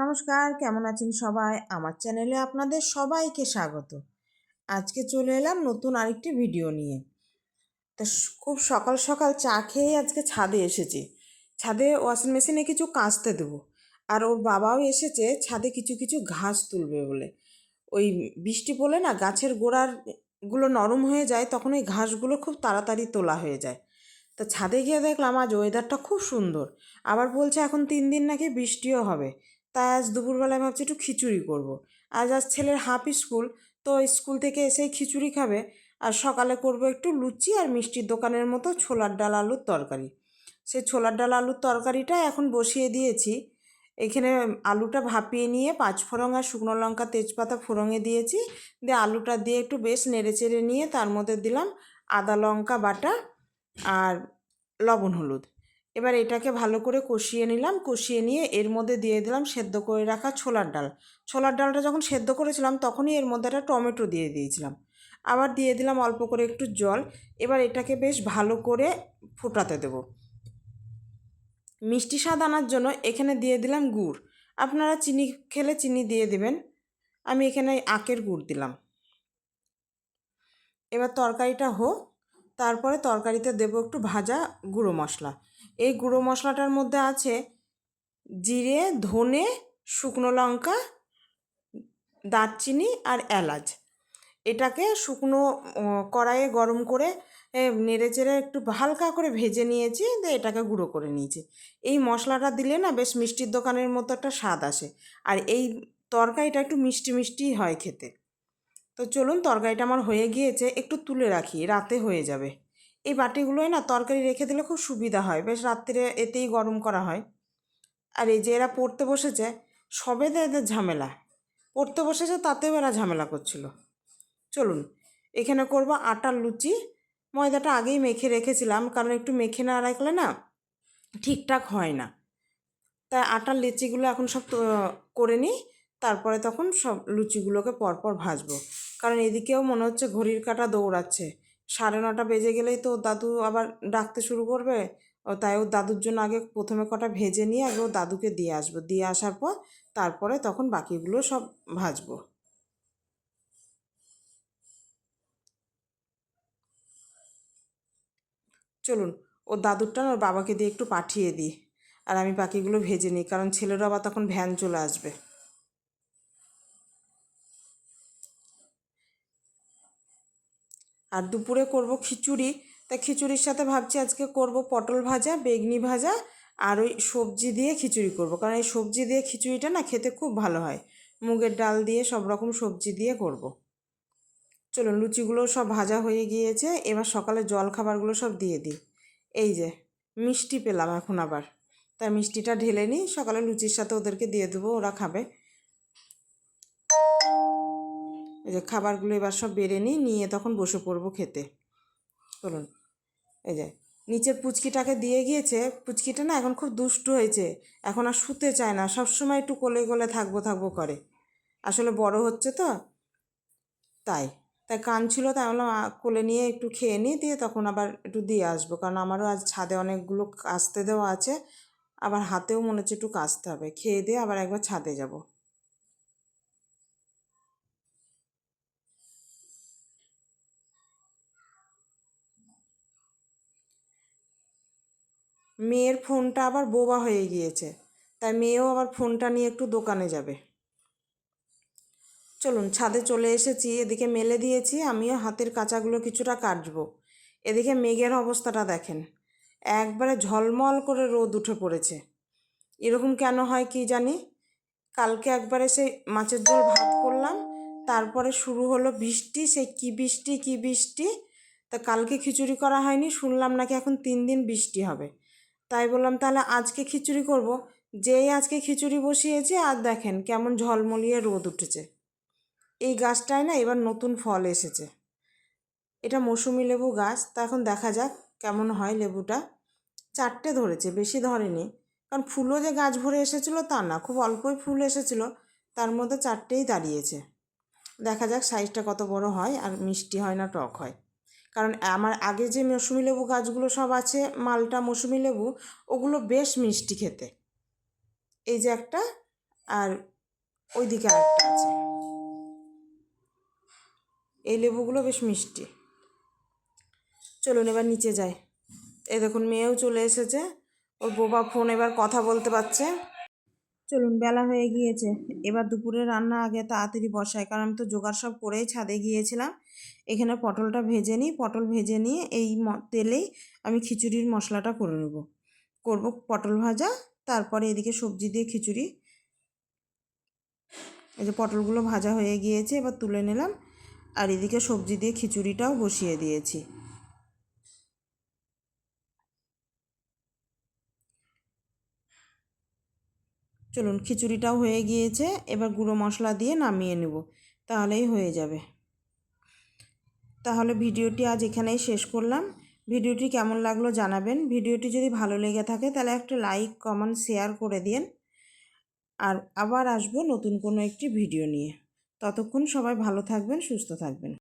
নমস্কার, কেমন আছেন সবাই? আমার চ্যানেলে আপনাদের সবাইকে স্বাগত। আজকে চলে এলাম নতুন আরেকটি ভিডিও নিয়ে। তা খুব সকাল সকাল চা খেয়ে আজকে ছাদে এসেছি। ছাদে ওয়াশিং মেশিনে কিছু কাচতে দেবো। আর ওর বাবাও এসেছে ছাদে কিছু কিছু ঘাস তুলবে বলে। ওই বৃষ্টি পড়লে না গাছের গোড়ারগুলো নরম হয়ে যায়, তখন ওই ঘাসগুলো খুব তাড়াতাড়ি তোলা হয়ে যায়। তো ছাদে গিয়ে দেখলাম আজ ওয়েদারটা খুব সুন্দর। আবার বলছে এখন তিন দিন নাকি বৃষ্টিও হবে। তাই আজ দুপুরবেলায় ভাবছি একটু খিচুড়ি করব। আজ আজ ছেলের হাফ স্কুল, তো স্কুল থেকে এসেই খিচুড়ি খাবে। আর সকালে করব একটু লুচি আর মিষ্টির দোকানের মতো ছোলার ডাল আলুর তরকারি। সেই ছোলার ডাল আলুর তরকারিটা এখন বসিয়ে দিয়েছি। এখানে আলুটা ভাপিয়ে নিয়ে পাঁচ ফোড়ন আর শুকনো লঙ্কা, তেজপাতা ফোড়ঙে দিয়েছি। দিয়ে আলুটা দিয়ে একটু বেশ নেড়ে চেড়ে নিয়ে তার মধ্যে দিলাম আদা লঙ্কা বাটা আর লবণ হলুদ। এবার এটাকে ভালো করে কষিয়ে নিলাম। কষিয়ে নিয়ে এর মধ্যে দিয়ে দিলাম সেদ্ধ করে রাখা ছোলার ডাল। ছোলার ডালটা যখন সেদ্ধ করেছিলাম তখনই এর মধ্যে একটা টমেটো দিয়ে দিয়েছিলাম। আবার দিয়ে দিলাম অল্প করে একটু জল। এবার এটাকে বেশ ভালো করে ফোটাতে দেবো। মিষ্টি স্বাদ আনার জন্য এখানে দিয়ে দিলাম গুড়। আপনারা চিনি খেলে চিনি দিয়ে দেবেন। আমি এখানে আখের গুড় দিলাম। এবার তরকারিটা হোক, তারপরে তরকারিতে দেবো একটু ভাজা গুঁড়ো মশলা। এই গুঁড়ো মশলাটার মধ্যে আছে জিরে, ধনে, শুকনো লঙ্কা, দারচিনি আর এলাচ। এটাকে শুকনো কড়াইয়ে গরম করে নেড়ে চেড়ে একটু হালকা করে ভেজে নিয়েছি, দিয়ে এটাকে গুঁড়ো করে নিয়েছি। এই মশলাটা দিলে না বেশ মিষ্টির দোকানের মতো একটা স্বাদ আসে। আর এই তরকারিটা একটু মিষ্টি মিষ্টি হয় খেতে। তো চলুন, তরকারিটা আমার হয়ে গিয়েছে, একটু তুলে রাখি, রাতে হয়ে যাবে। এই বাটিগুলোয় না তরকারি রেখে দিলে খুব সুবিধা হয়। বেশ রাত্রে এতেই গরম করা হয়। আর এই যে এরা পড়তে বসেছে, সবে তো এদের ঝামেলা। পড়তে বসেছে, তাতেও এরা ঝামেলা করছিল। চলুন, এখানে করব আটার লুচি। ময়দাটা আগেই মেখে রেখেছিলাম, কারণ একটু মেখে না রাখলে না ঠিকঠাক হয় না। তাই আটার লিচিগুলো এখন সব করে নিই, তারপরে তখন সব লুচিগুলোকে পরপর ভাজবো। কারণ এদিকেও মনে হচ্ছে ঘড়ির কাঁটা দৌড়াচ্ছে। সাড়ে নটা বেজে গেলেই তো দাদু আবার ডাকতে শুরু করবে। ও তাই ওর দাদুর জন্য আগে প্রথমে কটা ভেজে নিয়ে আগে ওর দাদুকে দিয়ে আসব। দিয়ে আসার পর তারপরে তখন বাকিগুলো সব ভাজবো। চলুন, ওর দাদুরটা ওর বাবাকে দিয়ে একটু পাঠিয়ে দিই। আর আমি বাকিগুলো ভেজে নিই, কারণ ছেলেরও আবার তখন ভ্যান চলে আসবে। আর দুপুরে করব খিচুড়ি। তা খিচুড়ির সাথে ভাবছি আজকে করব পটল ভাজা, বেগনি ভাজা আর ওই সবজি দিয়ে খিচুড়ি করব। কারণ এই সবজি দিয়ে খিচুড়িটা না খেতে খুব ভালো হয়। মুগের ডাল দিয়ে সব রকম সবজি দিয়ে করব। চলুন লুচিগুলো সব ভাজা হয়ে গিয়েছে। এবার সকালে জল খাবারগুলো সব দিয়ে দিই। এই যে, মিষ্টি পেলাম এখন আবার। তাই মিষ্টিটা ঢেলে নিই, সকালে লুচির সাথে ওদেরকে দিয়ে দেবো, ওরা খাবে। এই যে খাবারগুলো এবার সব বেড়ে নিই, নিয়ে তখন বসে পড়ব খেতে। চলুন, এই যে নিচের পুচকিটাকে দিয়ে গিয়েছে, পুচকিটা না এখন খুব দুষ্টু হয়েছে, এখন আর শুতে চায় না, সবসময় একটু কোলে কোলে থাকব থাকব করে। আসলে বড় হচ্ছে তো, তাই তাই কান ছিল, তাই বললাম কোলে নিয়ে একটু খেয়ে নিই দিয়ে তখন আবার একটু দিয়ে আসব, কারণ আমারও আজ ছাদে অনেকগুলো কাচতে দেওয়া আছে, আবার হাতেও মনে হচ্ছে একটু কাচতে হবে, খেয়ে দিয়ে আবার একবার ছাদে যাব। মেয়ের ফোনটা আবার বোবা হয়ে গিয়েছে। তাই মেয়েও আবার ফোনটা নিয়ে একটু দোকানে যাবে। চলুন, ছাদে চলে এসেছি। এদিকে মেলে দিয়েছি, আমিও হাতের কাঁচাগুলো কিছুটা কাটবো। এদিকে মেঘের অবস্থাটা দেখেন। একবারে ঝলমল করে রোদ উঠে পড়েছে। এরকম কেন হয় কি জানি? কালকে একবারে সেই মাছের ঝোল ভাত করলাম, তারপরে শুরু হলো বৃষ্টি, সেই কি বৃষ্টি কি বৃষ্টি? তা কালকে খিচুড়ি করা হয়নি, শুনলাম নাকি এখন তিন দিন বৃষ্টি হবে। তাই বললাম, তাহলে আজকে খিচুড়ি করব। যেই আজকে খিচুড়ি বসিয়েছে, আর দেখেন কেমন ঝলমলিয়ে রোদ উঠেছে। এই গাছটায় না এবার নতুন ফল এসেছে। এটা মৌসুমি লেবু গাছ, তা এখন দেখা যাক কেমন হয় লেবুটা। চারটে ধরেছে, বেশি ধরেনি। কারণ ফুলও যে গাছ ভরে এসেছিল তা না, খুব অল্পই ফুল এসেছিল, তার মধ্যে চারটেই দাঁড়িয়েছে। দেখা যাক সাইজটা কত বড় হয়, আর মিষ্টি হয় না টক হয়। কারণ আমার আগে যে মৌসুমি লেবু গাছগুলো সব আছে, মালটা মৌসুমি লেবু, ওগুলো বেশ মিষ্টি খেতে। এই যে একটা, আর ওইদিকে আরেকটা আছে। এই লেবুগুলো বেশ মিষ্টি। চলুন এবার নিচে যাই। এই দেখুন, মেয়েও চলে এসেছে। ওর বোবা ফোন এবার কথা বলতে পারছে। চলুন, বেলা হয়ে গিয়েছে। এবার দুপুরে রান্না আগে তাড়াতাড়ি বসাই, কারণ আমি তো জোগাড় সব করেই ছাদে গিয়েছিলাম। এখানে পটলটা ভেজে নিই, পটল ভেজে নিয়ে এই তেলেই আমি খিচুড়ির মশলাটা করে নেব। করব পটল ভাজা, তারপরে এদিকে সবজি দিয়ে খিচুড়ি। এই যে পটলগুলো ভাজা হয়ে গিয়েছে, এবার তুলে নিলাম। আর এদিকে সবজি দিয়ে খিচুড়িটাও বসিয়ে দিয়েছি। চলুন, খিচুড়িটাও হয়ে গিয়েছে। এবার গুঁড়ো মশলা দিয়ে নামিয়ে নেব। তাহলেই হয়ে যাবে। তাহলে ভিডিওটি আজ এখানেই শেষ করলাম। ভিডিওটি কেমন লাগল জানাবেন। ভিডিওটি যদি ভালো লেগে থাকে, তাহলে একটা লাইক, কমেন্ট, শেয়ার করে দিন। আর আবার আসব নতুন কোনো একটি ভিডিও নিয়ে। ততক্ষণ সবাই ভালো থাকবেন, সুস্থ থাকবেন।